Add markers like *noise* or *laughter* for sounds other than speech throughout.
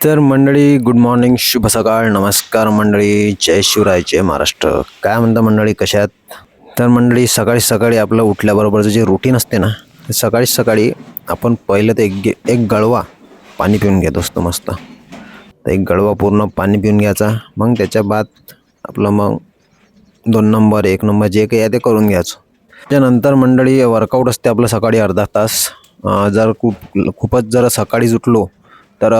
तर मंडळी good morning शुभ सकाळ नमस्कार मंडळी जय शिवराय जय महाराष्ट्र. काय म्हणता मंडळी कशात तर मंडळी सकाळी सकाळी आपलं उठल्याबरोबरचं जे रुटीन असते ना ते सकाळी सकाळी आपण पहिलं तर एक गे एक गळवा पाणी पिऊन घेत असतो मस्त. तर एक गळवा पूर्ण पाणी पिऊन घ्यायचा मग त्याच्या बाद आपलं मग दोन नंबर एक नंबर जे काही आहे ते करून घ्यायचं. त्यानंतर मंडळी वर्कआउट असते आपलं सकाळी अर्धा तास. जर खूप खूपच जर सकाळीच उठलो तर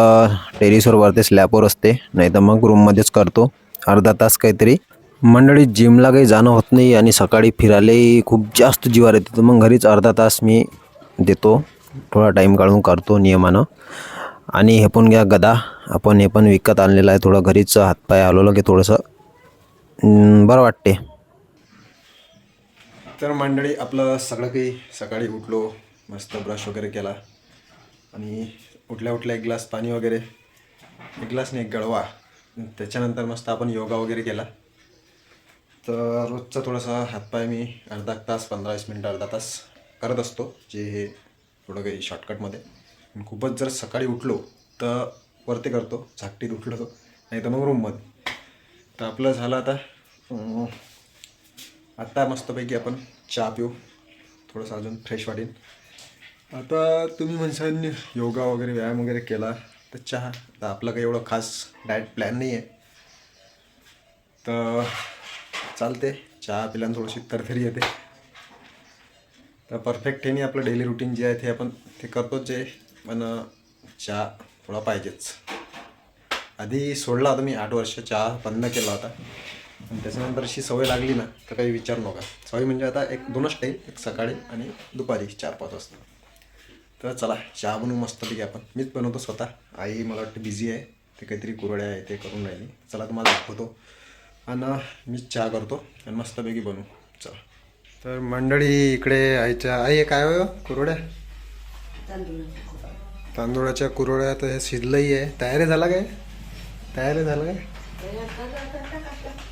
टेरिसवर वरती स्लॅपवर असते. नाही तर मग रूममध्येच करतो. अर्धा तास काहीतरी. मंडळी जिमला काही जाणं होत नाही आणि सकाळी फिरायलाही खूप जास्त जीवार येते. तर मग घरीच अर्धा तास मी देतो. थोडा टाईम काढून करतो नियमानं. आणि हे पण घ्या गदा. आपण हे पण विकत आणलेलं आहे. थोडं घरीच हातपाय हलवलं की थोडंसं बरं वाटते. तर मंडळी आपलं सगळं काही सकाळी उठलो मस्त ब्रश वगैरे केला. आणि उठल्या उठल्या एक ग्लास पाणी वगैरे एक ग्लास नाही एक गळवा त्याच्यानंतर मस्त आपण योगा वगैरे केला. तर रोजचा थोडासा हातपाय मी अर्धा तास पंधरा वीस मिनटं अर्धा तास करत असतो जे हे थोडं काही शॉर्टकटमध्ये खूपच जर सकाळी उठलो तर वरती करतो झाकटीत उठलो नाही तर मग रूममध्ये तर आपलं झालं आता आत्ता मस्तपैकी आपण चहा पिऊ. थोडंसं अजून फ्रेश वाटेल आता तुम्ही म्हणशाल योगा वगैरे व्यायाम वगैरे केला तर चहा तर आपलं काही एवढं खास डाएट प्लॅन नाही आहे तर चालते चहा पिल्यानं थोडीशी तरतरी येते. तर परफेक्ट हे नाही आपलं डेली रुटीन जे आहे ते आपण ते करतोच जे पण चहा थोडा पाहिजेच. आधी सोडला होता मी आठ वर्ष चहा बंद केला होता. आणि त्याच्यानंतर अशी सवय लागली ना तर काही विचार नका. सवय म्हणजे आता एक दोनच टाईम एक सकाळी आणि दुपारी चार पाच वाजता. तर चला चहा बनवू मस्तपैकी आपण. मीच बनवतो स्वतः. आई मला वाटतं बिझी आहे. ते काहीतरी कुरड्या आहे ते करून राहिली. चला तुम्हाला दाखवतो. आणि मीच चहा करतो आणि मस्तपैकी बनवू. चला. तर मंडळी इकडे आईच्या आई हे काय हो कुरड्या? तांदूळाच्या कुरड्या तर हे शिजलंही आहे. तयारी झाला काय? तयारी झालं काय?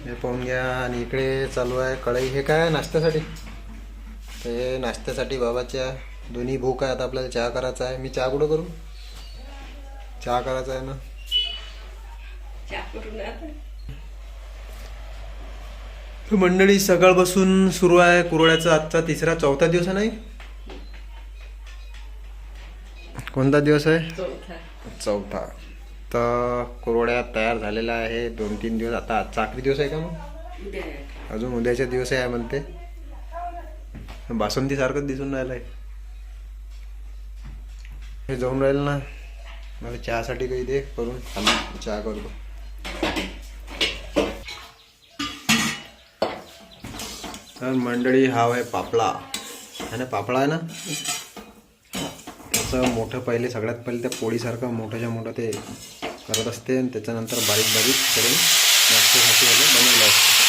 हे पाहून घ्या. आणि इकडे चालू आहे कढई. हे काय नाश्त्यासाठी? ते नाश्त्यासाठी बाबाच्या दोन्ही भूक आहे आता आपल्याला चहा करायचा आहे. मी चहा कुठं करू? चहा करायचा आहे ना? मंडळी सकाळपासून सुरू आहे कुरड्याचा आजचा तिसरा चौथा दिवस आहे नाही? कोणता दिवस आहे? चौथा. तर कुरवड्या तयार झालेला आहे. दोन तीन दिवस. आता आजचा आखरी दिवस आहे का मग? अजून उद्याच्या दिवस आहे म्हणते. बासुंदी सारखंच दिसून राहिलंय. हे जाऊन राहील ना. मला चहासाठी काही दे करून खाली चहा करतो. तर मंडळी हा आहे पापळा. है ना पापळा आहे ना? त्याचं मोठं पहिले सगळ्यात पहिले त्या पोळीसारखं मोठंच्या मोठं ते करत असते आणि त्याच्यानंतर बारीक बारीक करून नाश्त्यासाठी वगैरे बनवलं असतं.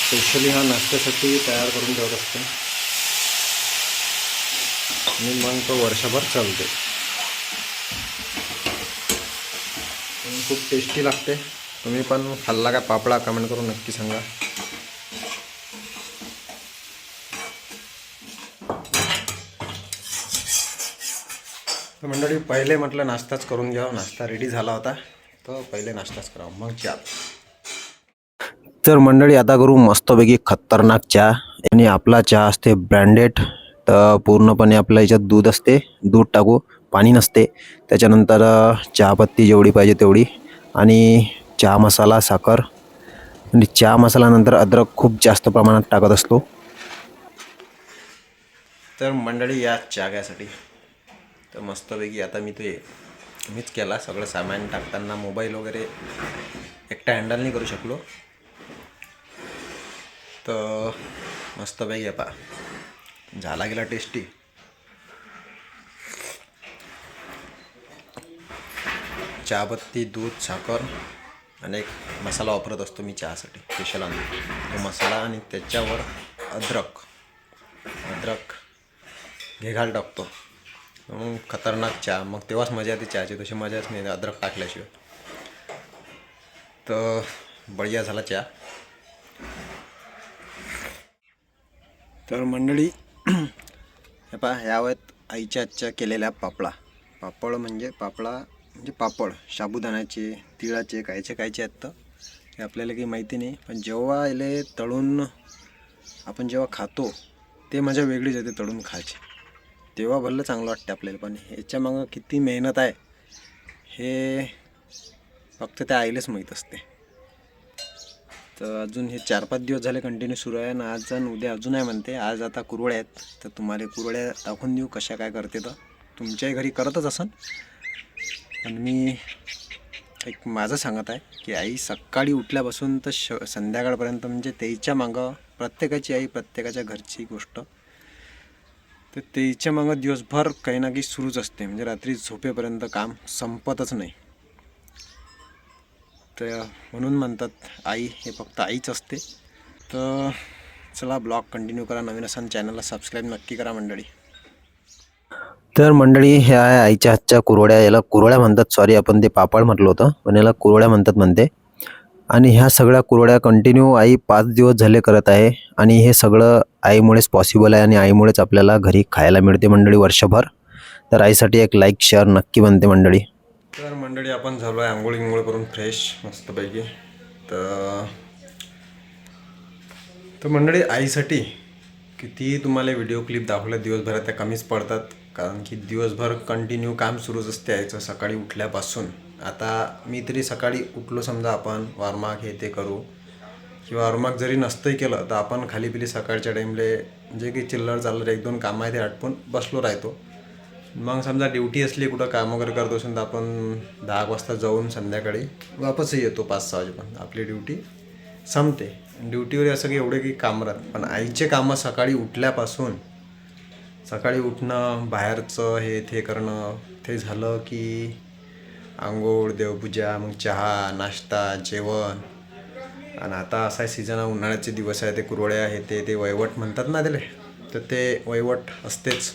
स्पेशली हा नाश्त्यासाठी तयार करून ठेवत असते. आणि मग तो वर्षभर चालते. खूप टेस्टी लागते. तुम्ही पण खाल्ला का पापडा कमेंट करून नक्की सांगा. तर मंडळी पहिले म्हटलं नाश्ताच करून घ्यावं. नाश्ता रेडी झाला होता. तर पहिले नाश्ताच करावा. मग चहा. तर मंडळी आता करू मस्तपैकी खतरनाक चहा. आणि आपला चहा असते ब्रँडेड तर पूर्णपणे आपल्या याच्यात दूध असते दूध टाकू पाणी नसते. त्याच्यानंतर चहापत्ती जेवढी पाहिजे तेवढी. आणि चहा मसाला साखर. आणि चहा मसाल्यानंतर अद्रक खूप जास्त प्रमाणात टाकत असतो. तर मंडळी या चहा घ्यासाठी. तर मस्तपैकी आता मी ते मीच केला सगळं सामान टाकताना मोबाईल वगैरे एकटा हँडल नाही करू शकलो. तर मस्तपैकी पा झाला गेला टेस्टी चहापत्ती दूध साखर आणि एक मसाला वापरत असतो मी चहासाठी स्पेशल आणून. तो मसाला आणि त्याच्यावर अद्रक अद्रक घेघाल टाकतो. मग खतरनाक चहा. मग तेव्हाच मजा येते चहाची. तशी मजाच नाही अद्रक टाकल्याशिवाय. तर बढिया झाला चहा. तर मंडळी *clears throat* हे पहा ह्या आहेत आईच्या आजच्या केलेल्या पापळा. पापड म्हणजे पापडा म्हणजे पापड. साबुदाण्याचे तिळाचे कायचे कायचे आहेत तर. हे आपल्याला काही माहिती नाही. पण जेव्हा याले तळून आपण जेव्हा खातो ते मजा वेगळीच येते तळून खायची. तेव्हा भरलं चांगलं वाटते आपल्याला. पण ह्याच्या मागं किती मेहनत आहे हे फक्त त्या आईलाच माहीत असते. तर अजून हे चार पाच दिवस झाले कंटिन्यू सुरू आहे आणि आज आणि उद्या अजून आहे म्हणते. आज आता कुरवळ्या आहेत. तर तुम्हाला कुरवळ्या दाखवून देऊ कशा काय करते तर. तुमच्याही घरी करतच असन. पण मी एक माझं सांगत आहे की आई सकाळी उठल्यापासून तर श संध्याकाळपर्यंत म्हणजे त्याच्या मागं प्रत्येकाची आई प्रत्येकाच्या घरची गोष्ट. तर त्याच्या मागं दिवसभर काही ना काही सुरूच असते. म्हणजे रात्री झोपेपर्यंत काम संपतच नाही. तर म्हणून म्हणतात आई हे फक्त आईच असते. तर चला ब्लॉग कंटिन्यू करा. नवीन असाल चॅनलला सबस्क्राईब नक्की करा मंडळी. तर मंडळी ह्या आहे आईच्या हातच्या कुरवड्या. याला कुरवड्या म्हणतात. सॉरी आपण ते पापड म्हटलं होतं पण याला कुरवड्या म्हणतात म्हणते. आणि ह्या सगळ्या कुरवड्या कंटिन्यू आई पाच दिवस झाले करत आहे. आणि हे सगळं आईमुळेच पॉसिबल आहे आणि आईमुळेच आपल्याला घरी खायला मिळते मंडळी वर्षभर. तर आईसाठी एक लाईक शेअर नक्की बनते मंडळी. तर मंडळी आपण झालो आहे आंघोळ गिंघोळ करून फ्रेश मस्तपैकी. तर तर मंडळी आईसाठी किती तुम्हाला व्हिडिओ क्लिप दाखवल्या दिवसभरात त्या कमीच पडतात. कारण की दिवसभर कंटिन्यू काम सुरूच असते आईचं सकाळी उठल्यापासून. आता मी तरी सकाळी उठलो समजा आपण वारमाक हे ते करू. किंवा वारमाक जरी नसतंही केलं तर आपण खाली पिली सकाळच्या टाईमले जे काही चिल्लर चाललं एक दोन कामं आहे ते आटपून बसलो राहतो. मग समजा ड्युटी असली कुठं काम वगैरे करत असेल तर आपण दहा वाजता जाऊन संध्याकाळी वापसही येतो पाच सहा वाजेपर्यंत. आपली ड्युटी संपते. ड्युटीवर असं काही एवढे काही काम राहत पण आईचे कामं सकाळी उठल्यापासून सकाळी उठणं बाहेरचं हे ते करणं ते झालं की आंघोळ देवपूजा मग चहा नाश्ता जेवण. आणि आता असा सीझन आहे उन्हाळ्याचे दिवस आहे ते कुरवळे हे ते ते वैवट म्हणतात ना त्याला. तर ते वैवट असतेच.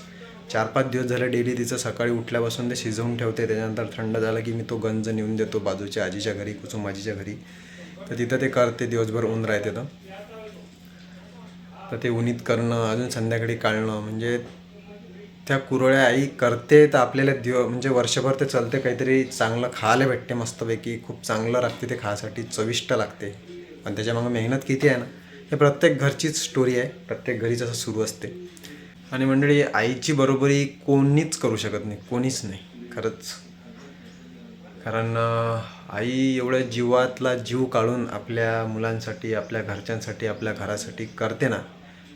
चार पाच दिवस झाले डेली तिचं सकाळी उठल्यापासून ते शिजवून ठेवते. त्याच्यानंतर थंड झालं की मी तो गंज नेऊन देतो बाजूच्या आजीच्या घरी कुसुम आजीच्या घरी. तर तिथं ते करते दिवसभर ऊन राहते तर. तर ते उन्हीत करणं अजून संध्याकाळी काढणं म्हणजे त्या कुरळ्या आई करते तर आपल्याला दिव म्हणजे वर्षभर ते चालते काहीतरी चांगलं खायला भेटते मस्तपैकी. खूप चांगलं लागते ते खायसाठी चविष्ट लागते. पण त्याच्यामागं मेहनत किती आहे ना हे प्रत्येक घरचीच स्टोरी आहे. प्रत्येक घरीच असं सुरू असते. आणि मंडळी आईची बरोबरी कोणीच करू शकत नाही कोणीच नाही. खरंच. कारण आई एवढ्या जीवातला जीव काढून आपल्या मुलांसाठी आपल्या घरच्यांसाठी आपल्या घरासाठी करते ना.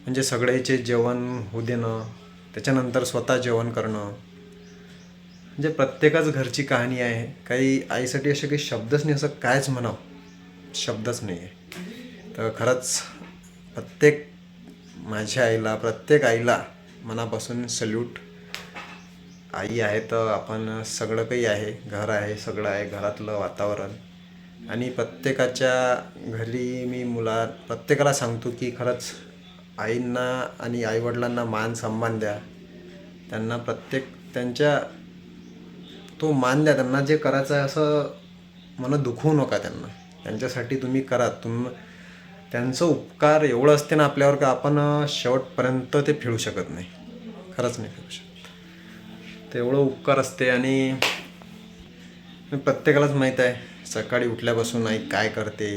म्हणजे सगळ्याचे जेवण होऊ देणं त्याच्यानंतर स्वतः जेवण करणं. म्हणजे प्रत्येकाच घरची कहाणी आहे. काही आईसाठी असे काही शब्दच नाही असं कायच म्हणावं? शब्दच नाही आहे तर खरंच प्रत्येक माझ्या आईला प्रत्येक आईला मनापासून सल्यूट. आई आहे तर आपण सगळं काही आहे. घर आहे सगळं आहे. घरातलं वातावरण. आणि प्रत्येकाच्या घरी मी मुला प्रत्येकाला सांगतो की खरंच आईंना आणि आईवडिलांना मान सन्मान द्या. त्यांना प्रत्येक त्यांच्या तो मान द्या. त्यांना जे करायचं आहे असं मन दुखवू नका त्यांना. त्यांच्यासाठी तुम्ही करा. तुम त्यांचं उपकार एवढं असते ना आपल्यावर का आपण शेवटपर्यंत ते फिरू शकत नाही. खरंच नाही फिरू शकत. तेवढं उपकार असते आणि प्रत्येकालाच माहीत आहे सकाळी उठल्यापासून आई काय करते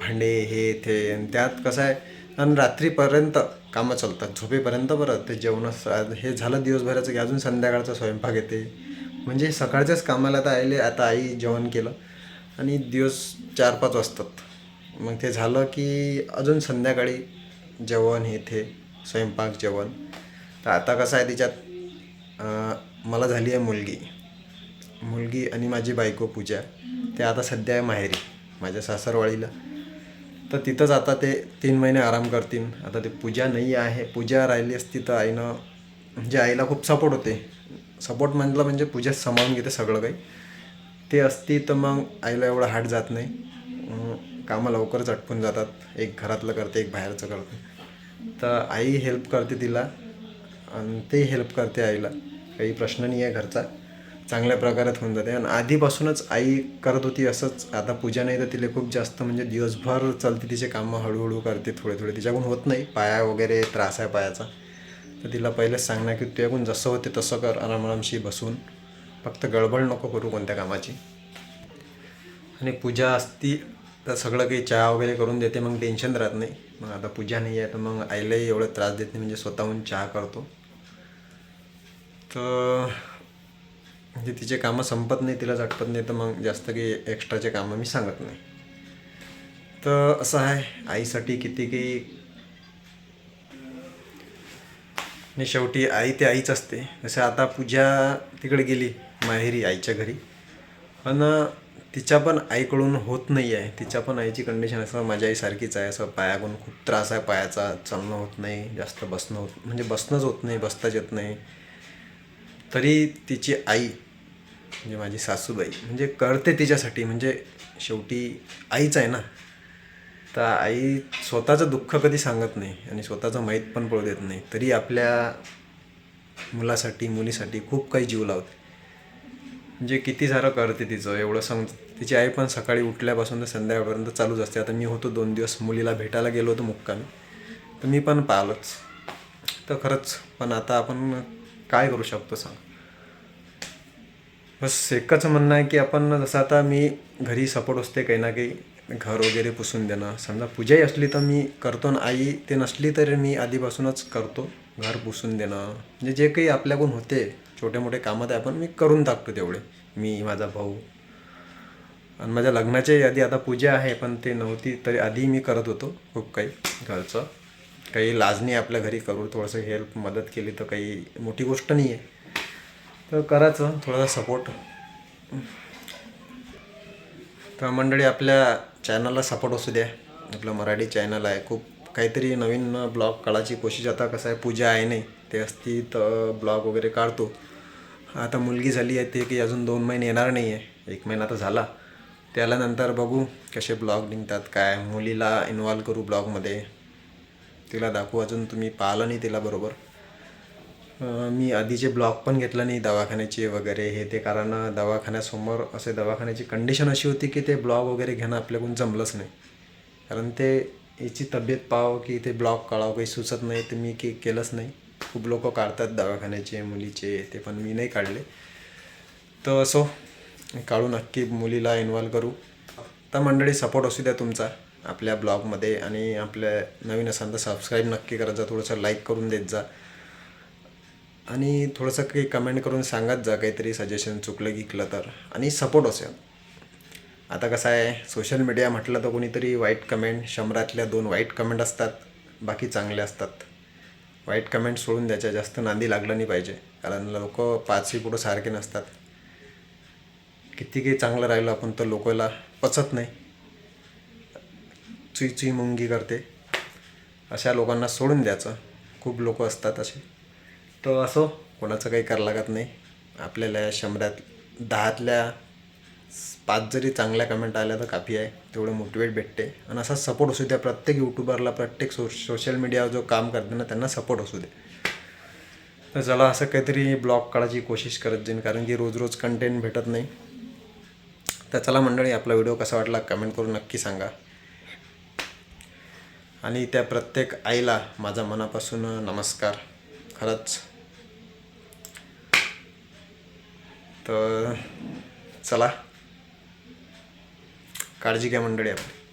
भांडे हे ते आणि त्यात कसं आहे आणि रात्रीपर्यंत कामं चालतात. झोपेपर्यंत बरं ते जेवणच हे झालं दिवसभराचं की अजून संध्याकाळचा स्वयंपाक येते. म्हणजे सकाळच्याच कामाला आता आईले आता आई जेवण केलं आणि दिवस चार पाच वाजतात. मग ते झालं की अजून संध्याकाळी जेवण हे ते स्वयंपाक जेवण. तर आता कसं आहे तिच्यात मला झाली आहे मुलगी. मुलगी आणि माझी बायको पूजा. ते आता सध्या आहे माहेरी माझ्या सासरवाडीला. तर तिथंच आता ते तीन महिने आराम करतील. आता ते पूजा नाही आहे. पूजा राहिली असती तर आईनं म्हणजे आईला खूप सपोर्ट होते. सपोर्ट म्हटलं म्हणजे पूजा सांभाळून घेते सगळं काही. ते असती तर मग आईला एवढं हाट जात नाही. कामं लवकरच अटकून जातात. एक घरातलं करते एक बाहेरचं करते. तर आई हेल्प करते तिला आणि ते हेल्प करते आईला. काही प्रश्न नाही आहे घरचा. चांगल्या प्रकारात होऊन जाते. आणि आधीपासूनच आई करत होती असंच. आता पूजा नाही तर तिला खूप जास्त म्हणजे दिवसभर चालते तिचे कामं हळूहळू करते थोडे थोडे. तिच्याकडून होत नाही. पाया वगैरे त्रास आहे पायाचा. तर तिला पहिलेच सांगणार की तुझ्याकडून जसं होते तसं कर. आराम आरामशी बसून. फक्त गडबड नको करू कोणत्या कामाची. आणि पूजा असती तर सगळं काही चहा वगैरे करून देते मग टेन्शन राहत नाही. मग आता पूजा नाही आहे तर मग आईलाही एवढं त्रास देत नाही म्हणजे स्वतःहून चहा करतो. तर म्हणजे तिचे कामं संपत नाही तिला झटपत नाही तर मग जास्त काही एक्स्ट्राचे कामं मी सांगत नाही. तर असं आहे आईसाठी किती काही आणि शेवटी आई ते आईच असते. जसं आता पूजा तिकडे गेली माहेरी आईच्या घरी. पण तिच्या पण आईकडून होत नाही आहे तिच्या पण आईची कंडिशन असं माझ्या आईसारखीच आहे. असं पायाकडून खूप त्रास आहे. पायाचा चालणं होत नाही. जास्त बसणं होत म्हणजे बसणंच होत नाही. बसताच येत नाही. तरी तिची आई म्हणजे माझी सासूबाई म्हणजे करते तिच्यासाठी. म्हणजे शेवटी आईच आहे ना. तर आई स्वतःचं दुःख कधी सांगत नाही आणि स्वतःचं माहीत पण पडू देत नाही. तरी आपल्या मुलासाठी मुलीसाठी खूप काही जीव लावते. म्हणजे किती सारं करते तिचं? एवढं सांग तिची आई पण सकाळी उठल्यापासून तर संध्याकाळपर्यंत चालूच असते. आता मी होतो दोन दिवस मुलीला भेटायला गेलो होतो मुक्कामी. तर मी पण पाहिलंच. तर खरंच पण आता आपण काय करू शकतो सांग? बस एकच म्हणणं आहे की आपण जसं आता मी घरी सपोर्ट असते काही ना काही घर वगैरे पुसून देणं. समजा पूजाही असली तर मी करतो आणि आई ते नसली तरी मी आधीपासूनच करतो. घर पुसून देणं. म्हणजे जे काही आपल्याकडून होते छोटे मोठे कामं आहे आपण मी करून टाकतो तेवढे. मी माझा भाऊ. आणि माझ्या लग्नाच्या आधी आता पूजा आहे पण ते नव्हती तरी आधी मी करत होतो खूप काही घरचं. काही लाज नाही आपल्या घरी करू थोडंसं हेल्प मदत केली तर काही मोठी गोष्ट नाही आहे तर करायचं थोडासा सपोर्ट तर मंडळी आपल्या चॅनलला सपोर्ट असू द्या. आपलं मराठी चॅनल आहे. खूप काहीतरी नवीन ब्लॉग काढायची कोशिश. आता कसं आहे पूजा आहे नाही ते असती तर ब्लॉग वगैरे काढतो. आता मुलगी झाली आहे ते की अजून दोन महिने येणार नाही आहे. एक महिना तर झाला. त्याला नंतर बघू कसे ब्लॉग निघतात काय मुलीला इन्वॉल्व करू ब्लॉगमध्ये. तिला दाखवू अजून तुम्ही पाहिलं नाही तिला बरोबर. मी आधीचे ब्लॉग पण घेतला नाही दवाखान्याचे वगैरे हे ते कारण दवाखान्यासमोर असे दवाखान्याची कंडिशन अशी होती की ते ब्लॉग वगैरे घेणं आपल्याकडून जमलंच नाही. कारण ते याची तब्येत पाहावं की ते ब्लॉग काढावं काही सुचत नाही ते मी की केलंच नाही. खूप लोक काढतात दवाखान्याचे मुलीचे ते पण मी नाही काढले. तर असो काढू नक्की मुलीला इन्व्हॉल्व करू. तर मंडळी सपोर्ट असू द्या तुमचा आपल्या ब्लॉगमध्ये आणि आपल्या नवीन असाल तर सबस्क्राईब नक्की करत जा थोडंसं लाईक करून देत जा. आणि थोडंसं काही कमेंट करून सांगत जा काहीतरी सजेशन चुकलं गिकलं तर. आणि सपोर्ट असेल आता कसं आहे सोशल मीडिया म्हटलं तर कोणीतरी वाईट कमेंट शंभरातल्या दोन वाईट कमेंट असतात बाकी चांगले असतात. वाईट कमेंट सोडून द्यायच्या जास्त नांदी लागलं नाही पाहिजे. कारण लोक पाचही पुढं सारखे नसतात. किती काही चांगलं राहिलं आपण तर लोकाला पचत नाही. चुई चुई मुंगी करते. अशा लोकांना सोडून द्यायचं. खूप लोक असतात असे. तर असो कोणाचं काही करा लागत नाही. आपल्याला या शंभरात दहातल्या पाच जरी चांगल्या कमेंट आल्या तर काफी आहे. तेवढं मोटिवेट भेटते. आणि असा सपोर्ट असू द्या. प्रत्येक यूट्यूबरला प्रत्येक सो सोशल मीडियावर जो काम करते ना त्यांना सपोर्ट असू दे. तर चला असं काहीतरी ब्लॉग काढायची कोशिश करत जाईन. कारण की रोज रोज कंटेंट भेटत नाही. तर चला मंडळी आपला व्हिडिओ कसा वाटला कमेंट करून नक्की सांगा. आणि त्या प्रत्येक आईला माझा मनापासून नमस्कार. खरंच. तर चला. काळजी घ्या मंडळी आपली